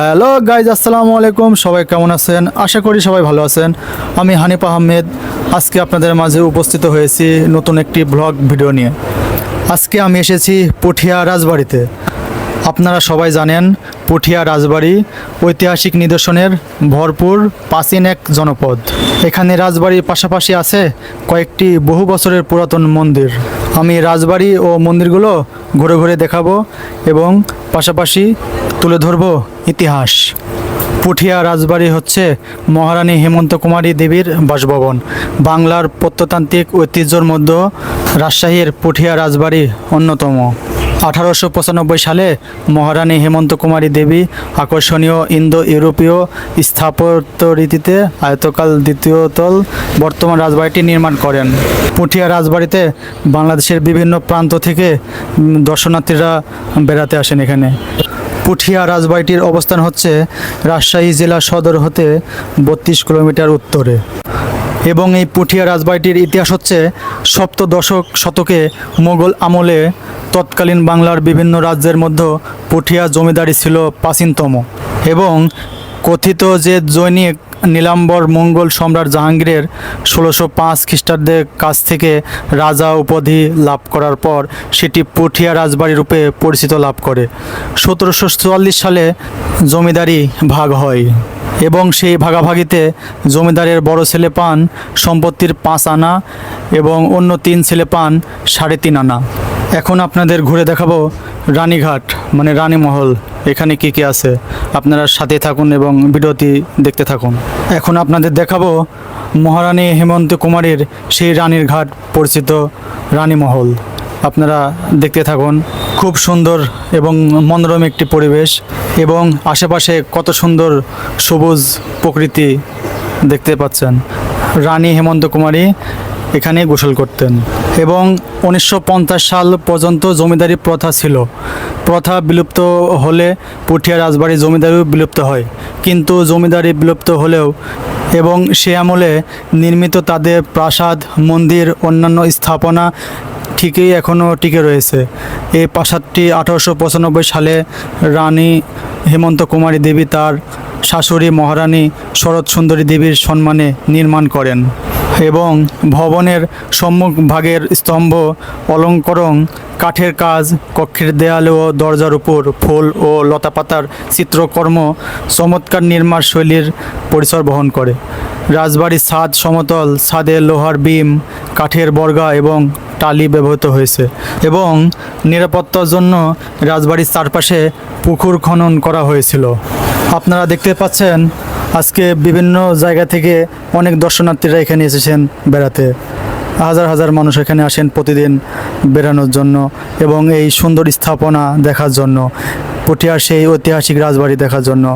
Hello guys, আসসালামু আলাইকুম। সবাই কেমন আছেন? আশা করি সবাই ভালো আছেন। আমি হানিফ আহমেদ। আজকে আপনাদের মাঝে উপস্থিত হয়েছি নতুন একটি ব্লগ ভিডিও নিয়ে। আজকে আমি এসেছি পুঠিয়া রাজবাড়িতে। আপনারা সবাই জানেন, পুঠিয়া রাজবাড়ি ঐতিহাসিক নিদর্শনের ভরপুর প্রাচীন এক জনপদ। এখানে রাজবাড়ির পাশাপাশি আছে কয়েকটি বহু বছরের পুরাতন মন্দির। আমি রাজবাড়ি ও মন্দিরগুলো ঘুরে ঘুরে দেখাবো এবং পাশাপাশি তুলে ধরব ইতিহাস। পুঠিয়া রাজবাড়ি হচ্ছে মহারানী হেমন্ত কুমারী দেবীর বাসভবন। বাংলার প্রত্নতান্ত্রিক ঐতিহ্যর মধ্যে রাজশাহীর পুঠিয়া রাজবাড়ি অন্যতম। আঠারোশো পঁচানব্বই সালে মহারানী হেমন্ত কুমারী দেবী আকর্ষণীয় ইন্দো ইউরোপীয় স্থাপত্য রীতিতে আয়তকাল দ্বিতীয় তল বর্তমান রাজবাড়িটি নির্মাণ করেন। পুঠিয়া রাজবাড়িতে বাংলাদেশের বিভিন্ন প্রান্ত থেকে দর্শনার্থীরা বেড়াতে আসেন এখানে। পুঠিয়া রাজবাড়িটির অবস্থান হচ্ছে রাজশাহী জেলা সদর হতে বত্রিশ কিলোমিটার উত্তরে। এবং এই পুঠিয়া রাজবাড়িটির ইতিহাস হচ্ছে সপ্তদশক শতকে মোগল আমলে তৎকালীন বাংলার বিভিন্ন রাজ্যের মধ্যে পুঠিয়া জমিদারি ছিল প্রাচীনতম। এবং কথিত যে জৈনিক নীলাম্বর মঙ্গল সম্রাট জাহাঙ্গীরের ষোলোশো পাঁচ খ্রিস্টাব্দের কাছ থেকে রাজা উপাধি লাভ করার পর সেটি পুঠিয়া রাজবাড়ি রূপে পরিচিত লাভ করে। সতেরোশো চুয়াল্লিশ সালে জমিদারি ভাগ হয়। এবং সেই ভাগাভাগিতে জমিদারের বড় ছেলে পান সম্পত্তির পাঁচ আনা এবং অন্য তিন ছেলে পান সাড়ে তিন আনা। এখন আপনাদের ঘুরে দেখাবো রানীঘাট মানে রানীমহল, এখানে কি কি আছে। আপনারা সাথে থাকুন এবং ভিডিওটি দেখতে থাকুন। এখন আপনাদের দেখাবো মহারানী হেমন্ত কুমারের সেই রানীর ঘাট পরিচিত রানীমহল। আপনারা দেখতে থাকুন। খুব সুন্দর এবং মনোরম একটি পরিবেশ এবং আশেপাশে কত সুন্দর সবুজ প্রকৃতি দেখতে পাচ্ছেন। রানী হেমন্ত কুমারী এখানে গোসল করতেন এবং উনিশশো পঞ্চাশ সাল পর্যন্ত জমিদারি প্রথা ছিল। প্রথা বিলুপ্ত হলে পুঠিয়া রাজবাড়ি জমিদারিও বিলুপ্ত হয়। কিন্তু জমিদারি বিলুপ্ত হলেও এবং সে আমলে নির্মিত তাদের প্রাসাদ, মন্দির, অন্যান্য স্থাপনা ঠিকই এখনও টিকে রয়েছে। এই প্রাসাদটি আঠারোশো পঁচানব্বই সালে রানী হেমন্ত কুমারী দেবী তার শাশুড়ি মহারানী শরৎ সুন্দরী দেবীর সম্মানে নির্মাণ করেন এবং ভবনের সম্মুখ ভাগের স্তম্ভ, অলঙ্করণ, কাঠের কাজ, কক্ষের দেয়াল ও দরজার উপর ফুল ও লতাপাতার চিত্রকর্ম চমৎকার নির্মাণ শৈলীর পরিসর বহন করে। রাজবাড়ির ছাদ সমতল, ছাদে লোহার বিম, কাঠের বর্গা এবং টালি ব্যবহৃত হয়েছে এবং নিরাপত্তার জন্য রাজবাড়ির চারপাশে পুকুর খনন করা হয়েছিল। আপনারা দেখতে পাচ্ছেন আজকে বিভিন্ন জায়গা থেকে অনেক দর্শনার্থীরা এখানে এসেছেন বেড়াতে। হাজার হাজার মানুষ এখানে আসেন প্রতিদিন বেড়ানোর জন্য এবং এই সুন্দর স্থাপনা দেখার জন্য, পুঠিয়ার সেই ঐতিহাসিক রাজবাড়ি দেখার জন্য।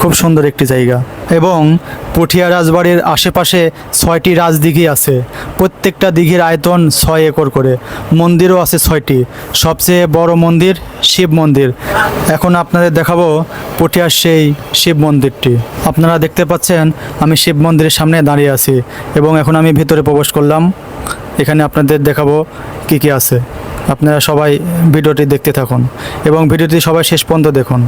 খুব সুন্দর একটি জায়গা। এবং পুঠিয়া রাজবাড়ির আশেপাশে ছয়টি রাজদিঘি আছে। প্রত্যেকটা দিঘির আয়তন ছয় একর করে। মন্দিরও আছে ছয়টি। সবচেয়ে বড় মন্দির শিব মন্দির। এখন আপনাদের দেখাবো পুঠিয়ার সেই শিব মন্দিরটি। আপনারা দেখতে পাচ্ছেন, আমি শিব মন্দিরের সামনে দাঁড়িয়ে আছি। এবং এখন আমি ভিতরে প্রবেশ করলাম। এখানে আপনাদের দেখাবো কি কি আছে। আপনারা সবাই ভিডিওটি দেখতে থাকুন এবং ভিডিওটি সবাই শেষ পর্যন্ত দেখুন।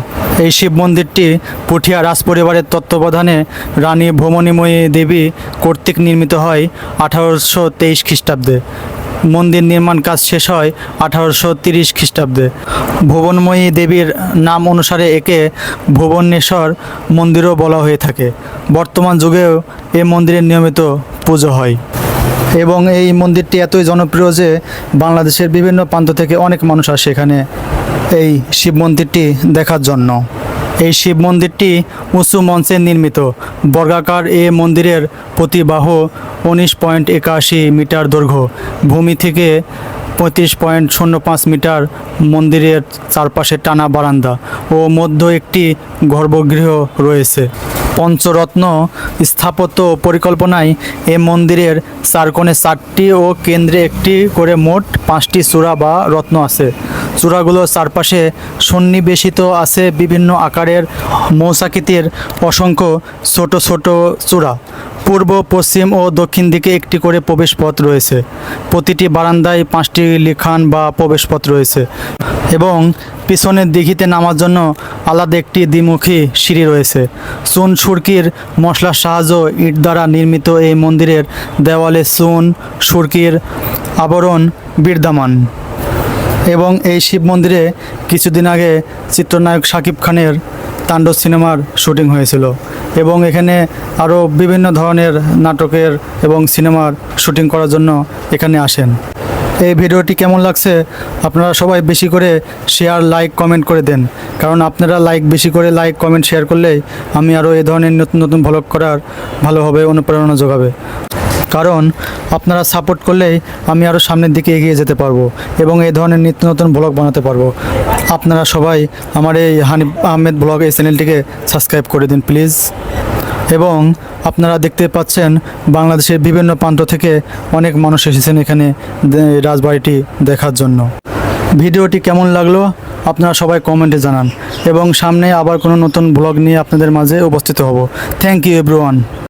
এই শিব মন্দিরটি পুঠিয়া রাজ পরিবারের তত্ত্বাবধানে রানী ভ্রমণীময়ী দেবী কর্তৃক নির্মিত হয় আঠারোশো তেইশ খ্রিস্টাব্দে। মন্দির নির্মাণ কাজ শেষ হয় আঠারোশো তিরিশ খ্রিস্টাব্দে। ভুবনময়ী দেবীর নাম অনুসারে একে ভুবনেশ্বর মন্দিরও বলা হয়ে থাকে। বর্তমান যুগেও এ মন্দিরের নিয়মিত পুজো হয়। এবং এই মন্দিরটি এতই জনপ্রিয় যে বাংলাদেশের বিভিন্ন প্রান্ত থেকে অনেক মানুষ আসে এখানে এই শিব মন্দিরটি দেখার জন্য। এই শিব মন্দিরটি উঁচু মঞ্চে নির্মিত। বর্গাকার এ মন্দিরের প্রতিবাহ উনিশ পয়েন্ট একাশি মিটার দৈর্ঘ্য। ভূমি থেকে পঁয়ত্রিশ পয়েন্ট শূন্য পাঁচ মিটার মন্দিরের চারপাশে টানা বারান্দা ও মধ্য একটি গর্ভগৃহ রয়েছে। পঞ্চরত্ন স্থাপত্য পরিকল্পনায় এ মন্দিরের চারকোণে চারটি ও কেন্দ্রে একটি করে মোট পাঁচটি চূড়া বা রত্ন আছে। চূড়াগুলোর চারপাশে সন্নিবেশিত আছে বিভিন্ন আকারের মৌসাকৃতির অসংখ্য ছোট ছোট চূড়া। পূর্ব, পশ্চিম ও দক্ষিণ দিকে একটি করে প্রবেশপথ রয়েছে। প্রতিটি বারান্দায় পাঁচটি লিখান বা প্রবেশপথ রয়েছে এবং পিছনের দিঘিতে নামার জন্য আলাদা একটি দ্বিমুখী সিঁড়ি রয়েছে। চুন সুরকির মশলার সাহায্য ইট দ্বারা নির্মিত এই মন্দিরের দেওয়ালে চুন সুরকির আবরণ বিদ্যমান। এবং এই শিব মন্দিরে কিছুদিন আগে চিত্রনায়ক শাকিব খানের তাণ্ডব সিনেমার শুটিং হয়েছিল এবং এখানে আরও বিভিন্ন ধরনের নাটকের এবং সিনেমার শুটিং করার জন্য এখানে আসেন। এই ভিডিওটি কেমন লাগছে আপনারা সবাই বেশি করে শেয়ার, লাইক, কমেন্ট করে দেন। কারণ আপনারা লাইক, বেশি করে লাইক, কমেন্ট, শেয়ার করলেই আমি আরও এই ধরনের নতুন নতুন ভ্লগ করার ভালোভাবে অনুপ্রেরণা যোগাবে। কারণ আপনারা সাপোর্ট করলেই আমি আরও সামনের দিকে এগিয়ে যেতে পারব এবং এই ধরনের নিত্য নতুন ব্লগ বানাতে পারব। আপনারা সবাই আমার এই হানিফ আহমেদ ব্লগ এই চ্যানেলটিকে সাবস্ক্রাইব করে দিন প্লিজ এবং আপনারা দেখতে পাচ্ছেন বাংলাদেশের বিভিন্ন প্রান্ত থেকে অনেক মানুষ এসেছেন এখানে রাজবাড়িটি দেখার জন্য। ভিডিওটি কেমন লাগল আপনারা সবাই কমেন্টে জানান। এবং সামনে আবার কোনো নতুন ব্লগ নিয়ে আপনাদের মাঝে উপস্থিত হব। Thank you everyone